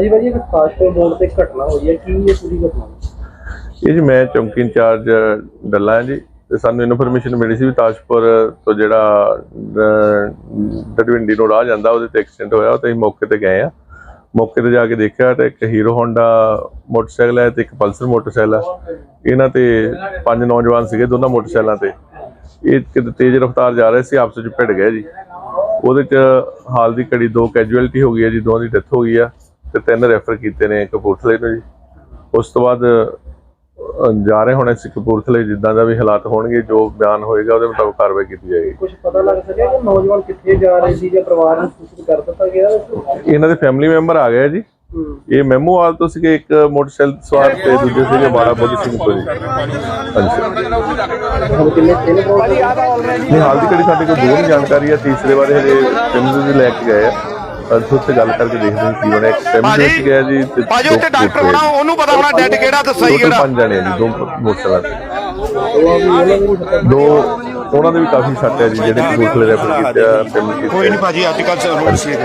ਹਾਂਜੀ ਭਾਜੀ ਇੱਕ ਕਾਸ਼ਪੁਰ ਮੋੜ ਤੇ ਘਟਨਾ ਹੋਈ ਹੈ ਕੀ ਇਹ ਪੂਰੀ ਘਟਨਾ ਇਹ ਜੀ ਮੈਂ ਚੌਂਕੀ ਇੰਚਾਰਜ ਡੱਲਾ ਹਾਂ ਜੀ ਤੇ ਸਾਨੂੰ ਇਨਫੋਰਮੇਸ਼ਨ ਮਿਲੀ ਸੀ ਵੀ ਤਾਜਪੁਰ ਤੋਂ ਜਿਹੜਾ ਅਹ, ਡਡਵਿੰਡੀ ਨੂੰ ਰਾਹ ਜਾਂਦਾ ਉਹਦੇ ਤੇ ਐਕਸੀਡੈਂਟ ਹੋਇਆ ਤੇ ਮੌਕੇ ਤੇ ਗਏ ਆ ਮੌਕੇ ਤੇ ਜਾ ਕੇ ਦੇਖਿਆ ਤੇ ਇੱਕ ਹੀਰੋ ਹੋਂਡਾ ਮੋਟਰਸਾਈਕਲ ਹੈ ਤੇ ਇੱਕ ਪਲਸਰ ਮੋਟਰਸਾਈਕਲ ਹੈ। ਇਹਨਾਂ ਤੇ ਪੰਜ ਨੌਜਵਾਨ ਸੀਗੇ ਦੋਨਾਂ ਮੋਟਰਸਾਈਕਲਾਂ ਤੇ। ਇਹ ਕਿਤੇ ਤੇਜ਼ ਰਫ਼ਤਾਰ ਜਾ ਰਹੇ ਸੀ ਆਪਸ ਵਿੱਚ ਭਿੜ ਗਏ ਜੀ। ਉਹਦੇ ਚ ਹਾਲ ਦੀ ਘੜੀ ਦੋ ਕੈਜੂਅਲਟੀ ਹੋ ਗਈ ਹੈ ਜੀ ਦੋਵਾਂ ਦੀ ਡੈਥ ਹੋ ਗਈ ਆ ਤੇ ਤਿੰਨ ਰੈਫਰ ਕੀਤੇ ਨੇ ਕਪੂਰਥਲੇ ਨੂੰ ਜੀ। ਉਸ ਤੋਂ ਬਾਅਦ ਜਾ ਰਹੇ ਹੁਣ ਅਸੀਂ ਕਪੂਰਥਲੇ ਜਿੱਦਾਂ ਦਾ ਵੀ ਹਾਲਾਤ ਹੋਣਗੇ ਜੋ ਬਿਆਨ ਹੋਏਗਾ ਉਹਦੇ ਮੁਤਾਬਕ ਕਾਰਵਾਈ ਕੀਤੀ ਜਾਏਗੀ। ਕੁਝ ਪਤਾ ਲੱਗ ਸਕਿਆ ਕਿ ਨੌਜਵਾਨ ਕਿੱਥੇ ਜਾ ਰਹੇ ਸੀ ਜਾਂ ਪਰਿਵਾਰ ਨੂੰ ਸੂਚਿਤ ਕਰ ਦਿੱਤਾ ਗਿਆ ਇਹਨਾਂ ਦੇ ਫੈਮਿਲੀ ਮੈਂਬਰ ਆ ਗਏ ਜੀ। ਇਹ ਮੈਮੋਵਾਲ ਤੋਂ ਸੀਗੇ ਇੱਕ ਮੋਟਰਸਾਈਕਲ ਸਵਾਰ ਤੇ ਦੂਜੇ ਸੀਗੇ ਬਾੜਾ ਬੋਲੀ ਸਿੰਘ ਹਾਂਜੀ। ਕੋਲ ਨਹੀਂ ਹਾਲ ਦੀ ਘੜੀ ਸਾਡੇ ਕੋਲ ਦੋ ਜਾਣਕਾਰੀ ਹੈ ਤੀਸਰੇ ਬਾਰੇ ਹਜੇ ਫੈਮਿਲੀ ਦੇ ਲੈ ਕੇ ਗਏ ਆ। ਅਸੀਂ ਉੱਥੇ ਗੱਲ ਕਰਕੇ ਦੇਖਦੇ ਹਾਂ ਕੀ ਬਣਿਆ। ਇੱਕ ਵਿੱਚ ਗਿਆ ਜੀ ਤੇ ਭਾਜੀ ਦੋ ਉੱਥੇ ਡਾਕਟਰ ਹੋਣਾ ਉਹਨੂੰ ਪਤਾ ਹੋਣਾ ਡੈਡ ਕਿਹੜਾ ਤੇ ਸਹੀ Total ਕਿਹੜਾ? ਪੰਜ ਜਣੇ ਆ ਜੀ ਦੋ ਮੋਟਰਸਾਈਕਲ ਤੇ। ਦੋ ਉਹਨਾਂ ਦੇ ਵੀ ਕਾਫੀ ਸੱਟ ਹੈ ਜੀ ਜਿਹੜੇ ਰੈਫਰ ਕੀਤੇ ਕੋਈ ਨਹੀਂ ਭਾਜੀ ਅੱਜ ਕੱਲ੍ਹ ਰੋਡ ਸੀ